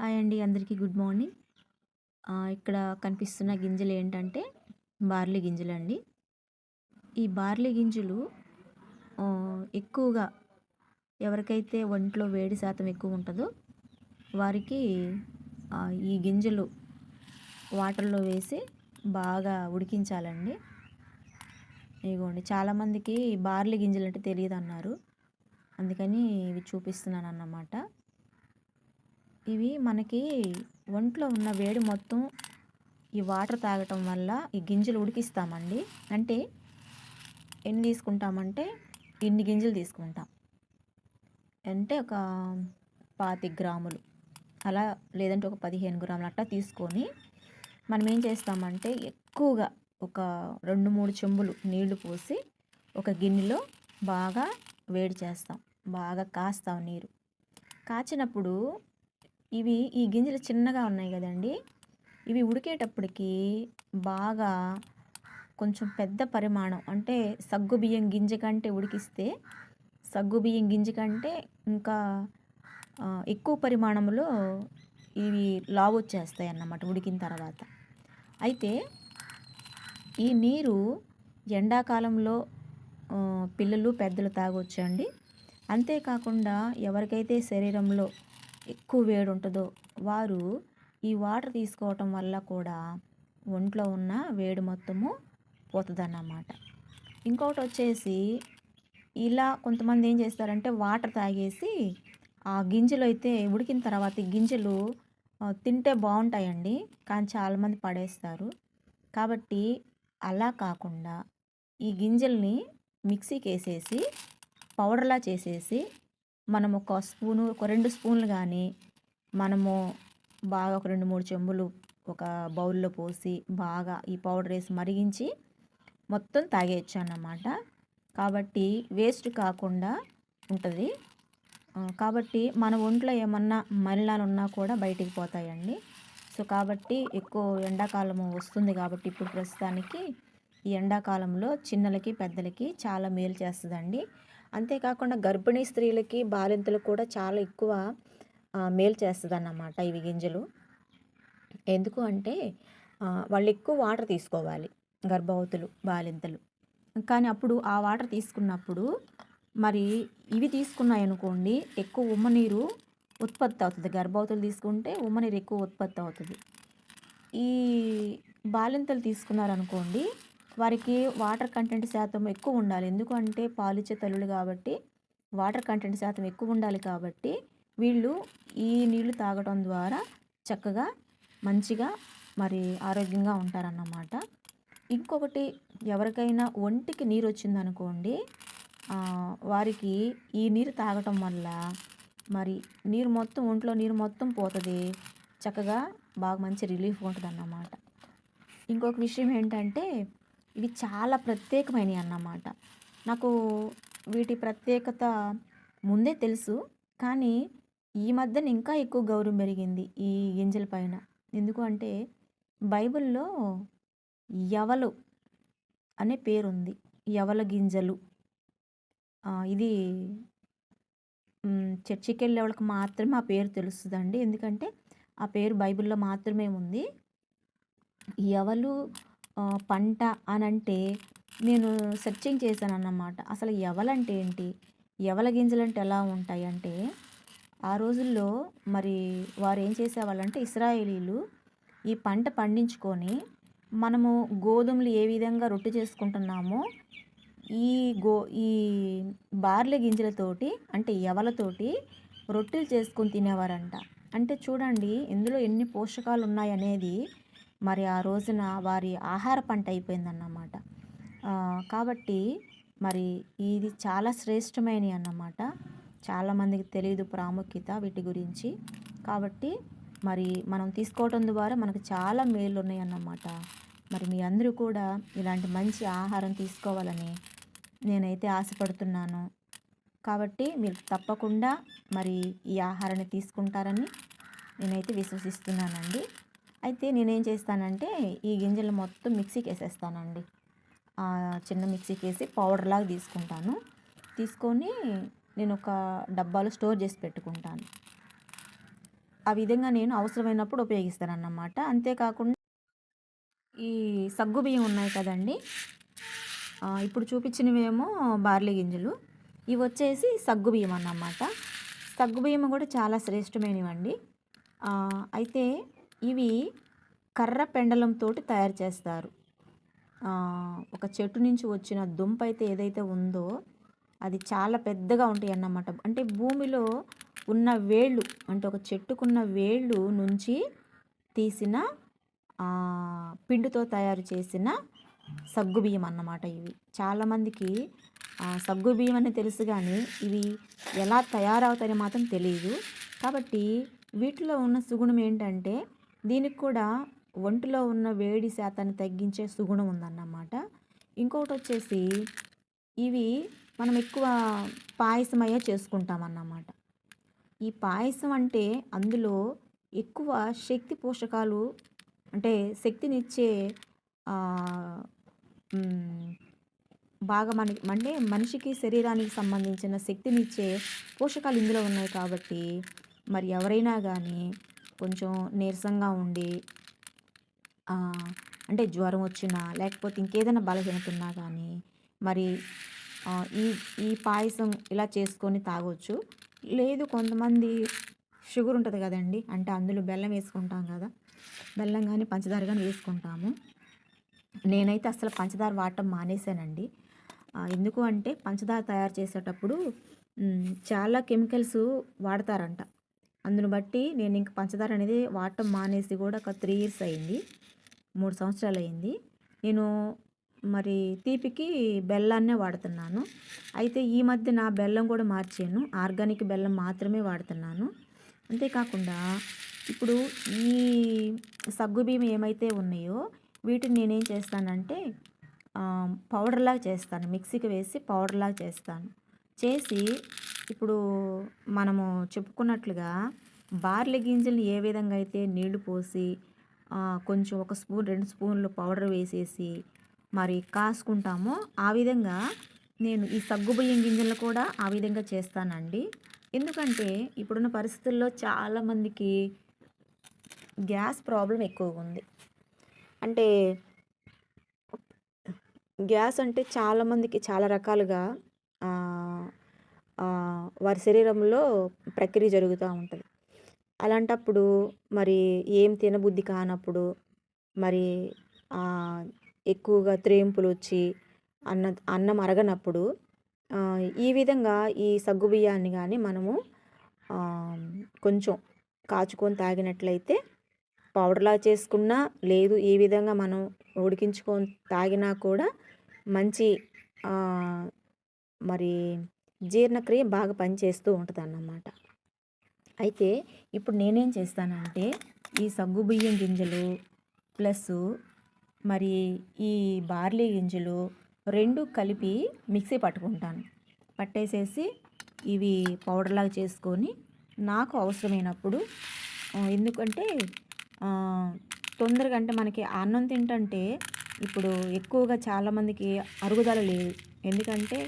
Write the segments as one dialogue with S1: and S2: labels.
S1: Hi అండి అందరికీ good morning. ఇక్కడ కనిపిస్తున్న గింజలు ఏంటంటే బార్లీ గింజలు అండి. ఈ బార్లీ గింజలు ఎక్కువగా ఎవరికైతే ఒంట్లో వేడి శాతం ఎక్కువ ఉంటుందో వారికి ఈ గింజలు వాటర్లో వేసి బాగా ఉడికించాలండి. ఇదిగోండి చాలామందికి బార్లీ గింజలు అంటే తెలియదు అన్నారు అందుకని ఇవి చూపిస్తున్నాను అన్నమాట ఇవి మనకి ఒంట్లో ఉన్న వేడి మొత్తం ఈ వాటర్ తాగటం వల్ల ఈ గింజలు ఉడికిస్తామండి. అంటే ఎన్ని తీసుకుంటామంటే ఇన్ని గింజలు తీసుకుంటాం. అంటే ఒక పాతి గ్రాములు. అలా లేదంటే ఒక పదిహేను గ్రాములు అట్టా తీసుకొని మనం ఏం చేస్తామంటే ఎక్కువగా ఒక రెండు మూడు చెంబులు నీళ్ళు పోసి ఒక గిన్నెలో బాగా వేడి చేస్తాం. బాగా కాస్తాం నీరు. కాచినప్పుడు ఇవి ఈ గింజలు చిన్నగా ఉన్నాయి కదండి. ఇవి ఉడికేటప్పటికి బాగా కొంచెం పెద్ద పరిమాణం అంటే సగ్గు బియ్యం గింజ కంటే ఉడికిస్తే సగ్గు బియ్యం గింజ కంటే ఇంకా ఎక్కువ పరిమాణంలో ఇవి లావు వచ్చేస్తాయి అన్నమాట ఉడికిన తర్వాత. అయితే ఈ నీరు ఎండాకాలంలో పిల్లలు పెద్దలు తాగొచ్చండి. అంతేకాకుండా ఎవరికైతే శరీరంలో ఎక్కువ వేడి ఉంటుందో వారు ఈ వాటర్ తీసుకోవటం వల్ల కూడా ఒంట్లో ఉన్న వేడి మొత్తము పోతుందన్నమాట. ఇంకొకటి వచ్చేసి ఇలా కొంతమంది ఏం చేస్తారంటే వాటర్ తాగేసి ఆ గింజలు అయితే ఉడికిన తర్వాత ఈ గింజలు తింటే బాగుంటాయండి కానీ చాలామంది పడేస్తారు. కాబట్టి అలా కాకుండా ఈ గింజల్ని మిక్సీకి వేసేసి పౌడర్లా చేసేసి మనం ఒక స్పూను ఒక రెండు స్పూన్లు కానీ మనము బాగా ఒక రెండు మూడు చెంబులు ఒక బౌల్లో పోసి బాగా ఈ పౌడర్ వేసి మరిగించి మొత్తం తాగేయచ్చు అన్నమాట. కాబట్టి వేస్ట్ కాకుండా ఉంటుంది. కాబట్టి మన ఒంట్లో ఏమన్నా మలినాలు ఉన్నా కూడా బయటికి పోతాయండి. సో కాబట్టి ఎక్కువ ఎండాకాలం వస్తుంది కాబట్టి ఇప్పుడు ప్రస్తుతానికి ఈ ఎండాకాలంలో చిన్నలకి పెద్దలకి చాలా మేలు చేస్తుందండి. అంతేకాకుండా గర్భిణీ స్త్రీలకి బాలింతలకు కూడా చాలా ఎక్కువ మేలు చేస్తుంది అన్నమాట ఇవి గింజలు. ఎందుకు అంటే వాళ్ళు ఎక్కువ వాటర్ తీసుకోవాలి గర్భవతులు బాలింతలు. కానీ అప్పుడు ఆ వాటర్ తీసుకున్నప్పుడు మరి ఇవి తీసుకున్నాయి అనుకోండి ఎక్కువ ఉమ్మ నీరు ఉత్పత్తి అవుతుంది. గర్భవతులు తీసుకుంటే ఉమ్మ నీరు ఎక్కువ ఉత్పత్తి అవుతుంది. ఈ బాలింతలు తీసుకున్నారనుకోండి వారికి వాటర్ కంటెంట్ శాతం ఎక్కువ ఉండాలి. ఎందుకంటే పాలిచ్చే తల్లులు కాబట్టి వాటర్ కంటెంట్ శాతం ఎక్కువ ఉండాలి కాబట్టి వీళ్ళు ఈ నీళ్ళు తాగడం ద్వారా చక్కగా మంచిగా మరి ఆరోగ్యంగా ఉంటారన్నమాట. ఇంకొకటి ఎవరికైనా ఒంటికి నీరు వచ్చిందనుకోండి వారికి ఈ నీరు తాగటం వల్ల మరి నీరు మొత్తం ఒంట్లో నీరు మొత్తం పోతుంది. చక్కగా బాగా మంచి రిలీఫ్ ఉంటుంది అన్నమాట ఇంకొక విషయం ఏంటంటే ఇవి చాలా ప్రత్యేకమైనవి అన్నమాట. నాకు వీటి ప్రత్యేకత ముందే తెలుసు. కానీ ఈ మధ్యన ఇంకా ఎక్కువ గౌరవం పెరిగింది ఈ గింజల పైన. ఎందుకు అంటే బైబిల్లో యవలు అనే పేరుంది. యవల గింజలు. ఇది చర్చికి వెళ్ళే వాళ్ళకి మాత్రమే ఆ పేరు తెలుస్తుందండి. ఎందుకంటే ఆ పేరు బైబిల్లో మాత్రమే ఉంది. యవలు పంట అని అంటే నేను సెర్చింగ్ చేశాను అన్నమాట అసలు ఎవలంటే ఏంటి? ఎవల గింజలు అంటే ఎలా ఉంటాయి అంటే ఆ రోజుల్లో మరి వారు ఏం చేసేవాళ్ళంటే ఇస్రాయేలీలు ఈ పంట పండించుకొని మనము గోధుమలు ఏ విధంగా రొట్టె చేసుకుంటున్నామో ఈ గో ఈ బార్లీ గింజలతోటి అంటే ఎవలతోటి రొట్టెలు చేసుకొని తినేవారంట. అంటే చూడండి ఇందులో ఎన్ని పోషకాలు ఉన్నాయనేది మరి ఆ రోజున వారి ఆహార పంట అయిపోయిందన్నమాట. కాబట్టి మరి ఇది చాలా శ్రేష్టమైనవి అన్నమాట. చాలామందికి తెలియదు ప్రాముఖ్యత వీటి గురించి. కాబట్టి మరి మనం తీసుకోవటం ద్వారా మనకు చాలా మేలు ఉన్నాయన్నమాట మరి మీ అందరూ కూడా ఇలాంటి మంచి ఆహారం తీసుకోవాలని నేనైతే ఆశపడుతున్నాను. కాబట్టి మీరు తప్పకుండా మరి ఈ ఆహారాన్ని తీసుకుంటారని నేనైతే విశ్వసిస్తున్నానండి. అయితే నేనేం చేస్తానంటే ఈ గింజలు మొత్తం మిక్సీకి వేసేస్తానండి చిన్న మిక్సీకి వేసి పౌడర్ లాగా తీసుకుంటాను. తీసుకొని నేను ఒక డబ్బాలో స్టోర్ చేసి పెట్టుకుంటాను. ఆ విధంగా నేను అవసరమైనప్పుడు ఉపయోగిస్తానన్నమాట. అంతేకాకుండా ఈ సగ్గు బియ్యం ఉన్నాయి కదండి ఇప్పుడు చూపించినవేమో బార్లీ గింజలు. ఇవి వచ్చేసి సగ్గు బియ్యం అన్నమాట సగ్గు బియ్యం కూడా చాలా శ్రేష్టమైనవండి. అయితే ఇవి కర్ర పెండలంతో తయారు చేస్తారు. ఒక చెట్టు నుంచి వచ్చిన దుంప అయితే ఏదైతే ఉందో అది చాలా పెద్దగా ఉంటాయి అన్నమాట. అంటే భూమిలో ఉన్న వేళ్ళు అంటే ఒక చెట్టుకున్న వేళ్ళు నుంచి తీసిన పిండితో తయారు చేసిన సగ్గుబియ్యం అన్నమాట ఇవి. చాలామందికి సగ్గుబియ్యం అని తెలుసు కానీ ఇవి ఎలా తయారవుతాయని మాత్రం తెలియదు కాబట్టి వీటిలో ఉన్న సుగుణం ఏంటంటే దీనికి కూడా ఒంటిలో ఉన్న వేడి శాతాన్ని తగ్గించే సుగుణం ఉందన్నమాట. ఇంకొకటి వచ్చేసి ఇవి మనం ఎక్కువ పాయసం అయ్యే చేసుకుంటామన్నమాట. ఈ పాయసం అంటే అందులో ఎక్కువ శక్తి పోషకాలు అంటే శక్తినిచ్చే బాగా మనకి అంటే మనిషికి శరీరానికి సంబంధించిన శక్తినిచ్చే పోషకాలు ఇందులో ఉన్నాయి కాబట్టి మరి ఎవరైనా కానీ కొంచెం నీరసంగా ఉండి అంటే జ్వరం వచ్చినా లేకపోతే ఇంకేదైనా బలహీనత ఉన్నా కానీ మరి ఈ ఈ పాయసం ఇలా చేసుకొని తాగొచ్చు. లేదు కొంతమంది షుగర్ ఉంటుంది కదండి అంటే అందులో బెల్లం వేసుకుంటాం కదా బెల్లం కానీ పంచదార కానీ వేసుకుంటాము. నేనైతే అసలు పంచదార వాడటం మానేశానండి. ఎందుకు అంటే పంచదార తయారు చేసేటప్పుడు చాలా కెమికల్స్ వాడతారంట. అందును బట్టి నేను ఇంక పంచదార అనేది వాడటం మానేసి కూడా ఒక త్రీ ఇయర్స్ అయింది. మూడు సంవత్సరాలు అయింది. నేను మరి తీపికి బెల్లాన్నే వాడుతున్నాను. అయితే ఈ మధ్య నా బెల్లం కూడా మార్చాను. ఆర్గానిక్ బెల్లం మాత్రమే వాడుతున్నాను. అంతేకాకుండా ఇప్పుడు ఈ సగ్గు బియ్యం ఏమైతే ఉన్నాయో వీటిని నేనేం చేస్తానంటే పౌడర్లాగా చేస్తాను. మిక్సీకి వేసి పౌడర్లాగా చేస్తాను. చేసి ఇప్పుడు మనము చెప్పుకున్నట్లుగా బార్లీ గింజలు ఏ విధంగా అయితే నీళ్ళు పోసి కొంచెం ఒక స్పూన్ రెండు స్పూన్లు పౌడర్ వేసేసి మరి కాసుకుంటామో ఆ విధంగా నేను ఈ సగ్గుబియ్యం గింజలు కూడా ఆ విధంగా చేస్తానండి. ఎందుకంటే ఇప్పుడున్న పరిస్థితుల్లో చాలామందికి గ్యాస్ ప్రాబ్లం ఎక్కువగా ఉంది. అంటే గ్యాస్ అంటే చాలామందికి చాలా రకాలుగా వారి శరీరంలో ప్రక్రియ జరుగుతూ ఉంటుంది. అలాంటప్పుడు మరి ఏం తినబుద్ధి కానప్పుడు మరి ఎక్కువగా త్రేంపులు వచ్చి అన్న అన్నం అరగనప్పుడు ఈ విధంగా ఈ సగ్గు బియ్యాన్ని కానీ మనము కొంచెం కాచుకొని తాగినట్లయితే పౌడర్లా చేసుకున్నా లేదు ఈ విధంగా మనం ఉడికించుకొని తాగినా కూడా మంచి మరి జీర్ణక్రియ బాగా పనిచేస్తూ ఉంటుంది అన్నమాట అయితే ఇప్పుడు నేనేం చేస్తానంటే ఈ సగ్గు బియ్యం గింజలు ప్లస్ మరి ఈ బార్లీ గింజలు రెండు కలిపి మిక్సీ పట్టుకుంటాను. పట్టేసేసి ఇవి పౌడర్లాగా చేసుకొని నాకు అవసరమైనప్పుడు ఎందుకంటే తొందరగా అంటే మనకి అన్నం తింటంటే ఇప్పుడు ఎక్కువగా చాలామందికి అరుగుదల లేదు. ఎందుకంటే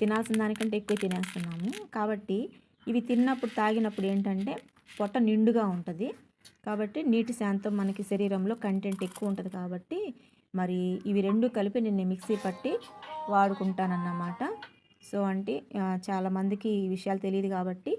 S1: తినాల్సిన దానికంటే ఎక్కువ తినేస్తున్నాము. కాబట్టి ఇవి తిన్నప్పుడు తాగినప్పుడు ఏంటంటే పొట్ట నిండుగా ఉంటుంది. కాబట్టి నీటి శాంతం మనకి శరీరంలో కంటెంట్ ఎక్కువ ఉంటుంది కాబట్టి మరి ఇవి రెండు కలిపి నేను మిక్సీ పట్టి వాడుకుంటానన్నమాట. సో అంటే చాలామందికి ఈ విషయాలు తెలియదు కాబట్టి